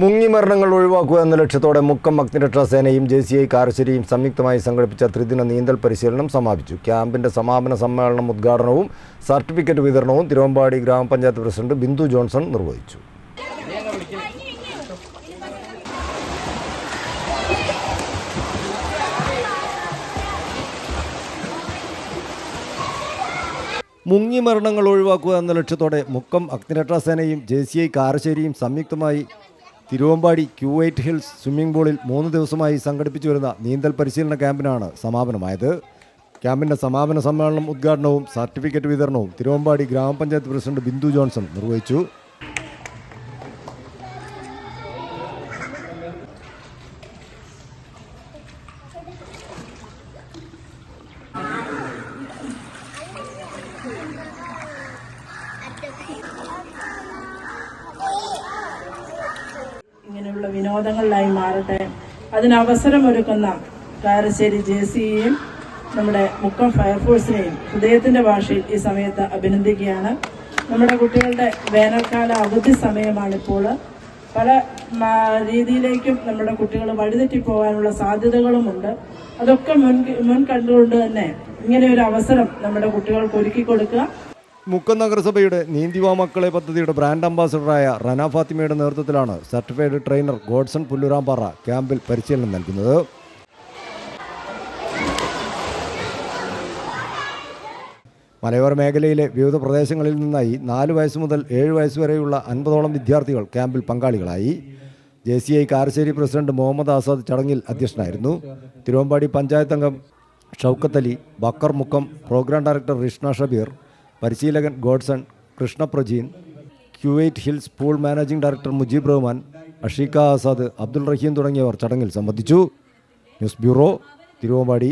മുങ്ങിമരണങ്ങൾ ഒഴിവാക്കുക എന്ന ലക്ഷ്യത്തോടെ മുക്കം അഗ്നിരക്ഷാ സേനയും ജെ സി ഐ കാരശ്ശേരിയും സംയുക്തമായി സംഘടിപ്പിച്ച ത്രിദിന നീന്തൽ പരിശീലനം സമാപിച്ചു. ക്യാമ്പിന്റെ സമാപന സമ്മേളനം ഉദ്ഘാടനവും സർട്ടിഫിക്കറ്റ് വിതരണവും തിരുവമ്പാടി ഗ്രാമപഞ്ചായത്ത് പ്രസിഡന്റ് ബിന്ദു ജോൺസൺ നിർവഹിച്ചു. മുങ്ങിമരണങ്ങൾ ഒഴിവാക്കുക എന്ന ലക്ഷ്യത്തോടെ മുക്കം അഗ്നിരക്ഷാ സേനയും ജെ സി ഐ കാരശ്ശേരിയും സംയുക്തമായി Thiruvambady Q eight hills swimming പൂളിൽ മൂന്ന് ദിവസമായി സംഘടിപ്പിച്ചു വരുന്ന നീന്തൽ പരിശീലന ക്യാമ്പിനാണ് സമാപനമായത്. ക്യാമ്പിന്റെ സമാപന സമ്മേളനം ഉദ്ഘാടനവും സർട്ടിഫിക്കറ്റ് വിതരണവും തിരുവമ്പാടി ഗ്രാമപഞ്ചായത്ത് പ്രസിഡന്റ് ബിന്ദു ജോൺസൺ നിർവഹിച്ചു. ഇങ്ങനെയുള്ള വിനോദങ്ങളിലായി മാറട്ടെ. അതിന് അവസരമൊരുക്കുന്ന കാരശ്ശേരി ജെ സിയെയും നമ്മുടെ മുക്കം ഫയർഫോഴ്സിനെയും ഹൃദയത്തിന്റെ ഭാഷയിൽ ഈ സമയത്ത് അഭിനന്ദിക്കുകയാണ്. നമ്മുടെ കുട്ടികളുടെ വേനൽക്കാല അവധി സമയമാണിപ്പോൾ. പല രീതിയിലേക്കും നമ്മുടെ കുട്ടികൾ വഴിതെറ്റി പോകാനുള്ള സാധ്യതകളുമുണ്ട്. അതൊക്കെ മുൻ മുൻ കണ്ടുകൊണ്ട് തന്നെ ഇങ്ങനെ ഒരു അവസരം നമ്മുടെ കുട്ടികൾക്ക് ഒരുക്കി കൊടുക്കുക മുക്കം നഗരസഭയുടെ നീന്തിവാ മക്കളെ പദ്ധതിയുടെ ബ്രാൻഡ് അംബാസഡറായ റന ഫാത്തിമയുടെ നേതൃത്വത്തിലാണ് സർട്ടിഫൈഡ് ട്രെയിനർ ഗോഡ്സൺ പുല്ലുരാമ്പാറ ക്യാമ്പിൽ പരിശീലനം നൽകുന്നത്. മലയോര മേഖലയിലെ വിവിധ പ്രദേശങ്ങളിൽ നിന്നായി നാല് വയസ്സ് മുതൽ ഏഴ് വയസ്സ് വരെയുള്ള അൻപതോളം വിദ്യാർത്ഥികൾ ക്യാമ്പിൽ പങ്കാളികളായി. J C I Karassery president Muhammad Azad ചടങ്ങിൽ അധ്യക്ഷനായിരുന്നു. തിരുവമ്പാടി പഞ്ചായത്ത് അംഗം ഷൗക്കത്ത് അലി ബക്കർ മുക്കം പ്രോഗ്രാം ഡയറക്ടർ റിഷ്ണ ഷബീർ പരിശീലകൻ Godson Krishnaprajeen Kuwait hills pool managing director Mujeeb Rahman Asheekha Azad Abdul Raheem തുടങ്ങിയവർ ചടങ്ങിൽ സംബന്ധിച്ചു. News bureau Thiruvambady.